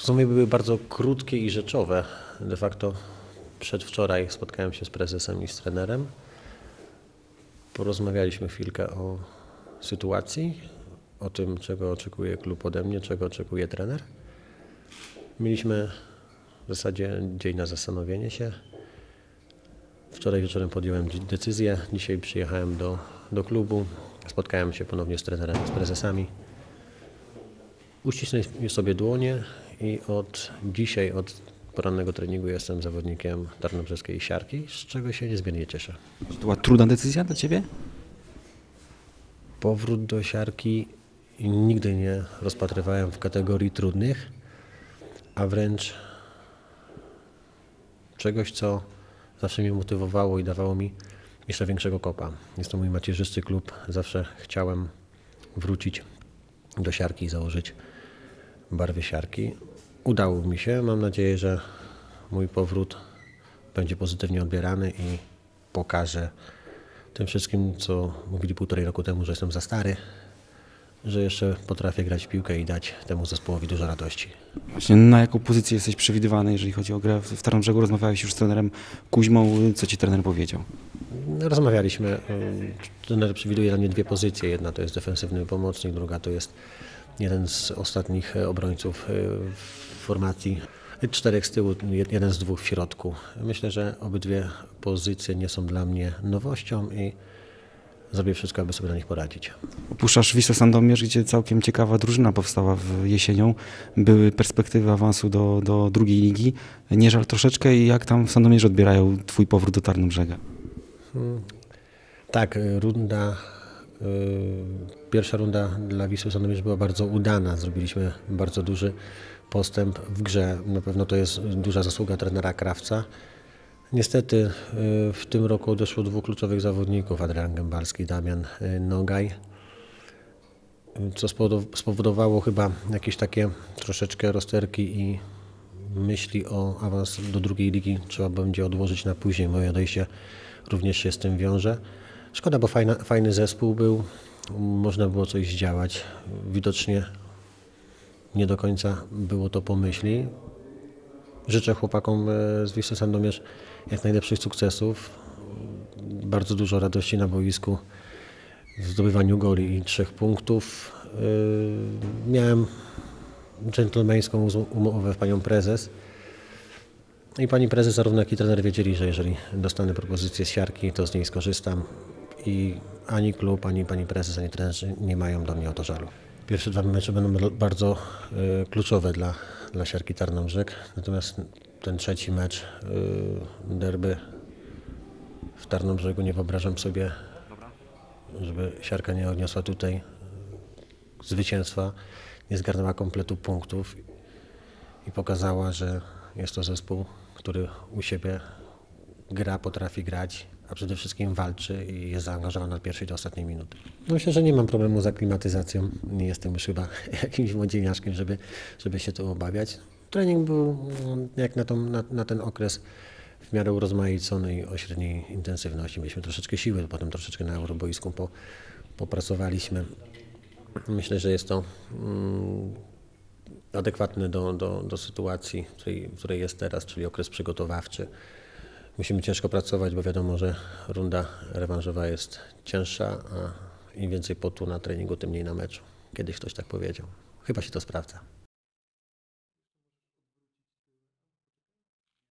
Rozmowy były bardzo krótkie i rzeczowe. De facto przedwczoraj spotkałem się z prezesem i z trenerem. Porozmawialiśmy chwilkę o sytuacji, o tym, czego oczekuje klub ode mnie, czego oczekuje trener. Mieliśmy w zasadzie dzień na zastanowienie się. Wczoraj wieczorem podjąłem decyzję. Dzisiaj przyjechałem do, do klubu. Spotkałem się ponownie z trenerem, z prezesami. Uścisnę sobie dłonie i od dzisiaj, od porannego treningu jestem zawodnikiem Tarnobrzeskiej Siarki, z czego się niezmiernie cieszę. Czy to była trudna decyzja dla Ciebie? Powrót do siarki nigdy nie rozpatrywałem w kategorii trudnych, a wręcz czegoś, co zawsze mnie motywowało i dawało mi jeszcze większego kopa. Jest to mój macierzysty klub. Zawsze chciałem wrócić do siarki i założyć barwy siarki. Udało mi się. Mam nadzieję, że mój powrót będzie pozytywnie odbierany i pokaże tym wszystkim, co mówili półtorej roku temu, że jestem za stary, że jeszcze potrafię grać w piłkę i dać temu zespołowi dużo radości. Właśnie na jaką pozycję jesteś przewidywany, jeżeli chodzi o grę w Tarnobrzegu? Rozmawiałeś już z trenerem Kuźmą. Co Ci trener powiedział? Rozmawialiśmy. Trener przewiduje dla mnie dwie pozycje. Jedna to jest defensywny pomocnik, druga to jest jeden z ostatnich e, obrońców w formacji. Czterech z tyłu, jed- jeden z dwóch w środku. Myślę, że obydwie pozycje nie są dla mnie nowością i zrobię wszystko, aby sobie na nich poradzić. Opuszczasz Wisłę Sandomierz, gdzie całkiem ciekawa drużyna powstała w jesienią. Były perspektywy awansu do, do drugiej ligi. Nie żal troszeczkę i jak tam w Sandomierzu odbierają Twój powrót do Tarnobrzega? Tak, y, runda, pierwsza runda dla Wisły Sandomierz była bardzo udana. Zrobiliśmy bardzo duży postęp w grze. Na pewno to jest duża zasługa trenera Krawca. Niestety y, w tym roku doszło dwóch kluczowych zawodników, Adrian Gębalski i Damian y, Nogaj, co spowodow- spowodowało chyba jakieś takie troszeczkę rozterki i myśli o awans do drugiej ligi trzeba będzie odłożyć na później. Moje odejście również się z tym wiąże. Szkoda, bo fajna, fajny zespół był, można było coś zdziałać. Widocznie nie do końca było to pomyśli. Życzę chłopakom e, z Wisły Sandomierz jak najlepszych sukcesów. Bardzo dużo radości na boisku w zdobywaniu goli i trzech punktów. Yy, Miałem dżentelmeńską umowę w panią prezes. I pani prezes, zarówno jak i trener wiedzieli, że jeżeli dostanę propozycję z siarki, to z niej skorzystam. I ani klub, ani pani prezes, ani trenerzy nie mają do mnie o to żalu. Pierwsze dwa mecze będą bardzo y, kluczowe dla, dla siarki Tarnobrzeg. Natomiast ten trzeci mecz, y, derby w Tarnobrzegu, nie wyobrażam sobie, żeby siarka nie odniosła tutaj zwycięstwa, nie zgarnęła kompletu punktów i pokazała, że jest to zespół, który u siebie gra, potrafi grać, a przede wszystkim walczy i jest zaangażowany od pierwszej do ostatniej minuty. No Myślę, że nie mam problemu z aklimatyzacją. Nie jestem już chyba jakimś młodzieniaszkiem, żeby, żeby się tu obawiać. Trening był mm, jak na, tą, na, na ten okres w miarę urozmaicony i o średniej intensywności. Mieliśmy troszeczkę siły, potem troszeczkę na euroboisku po, popracowaliśmy. Myślę, że jest to mm, adekwatne do, do, do sytuacji, w której, w której jest teraz, czyli okres przygotowawczy. Musimy ciężko pracować, bo wiadomo, że runda rewanżowa jest cięższa, a im więcej potu na treningu, tym mniej na meczu. Kiedyś ktoś tak powiedział. Chyba się to sprawdza.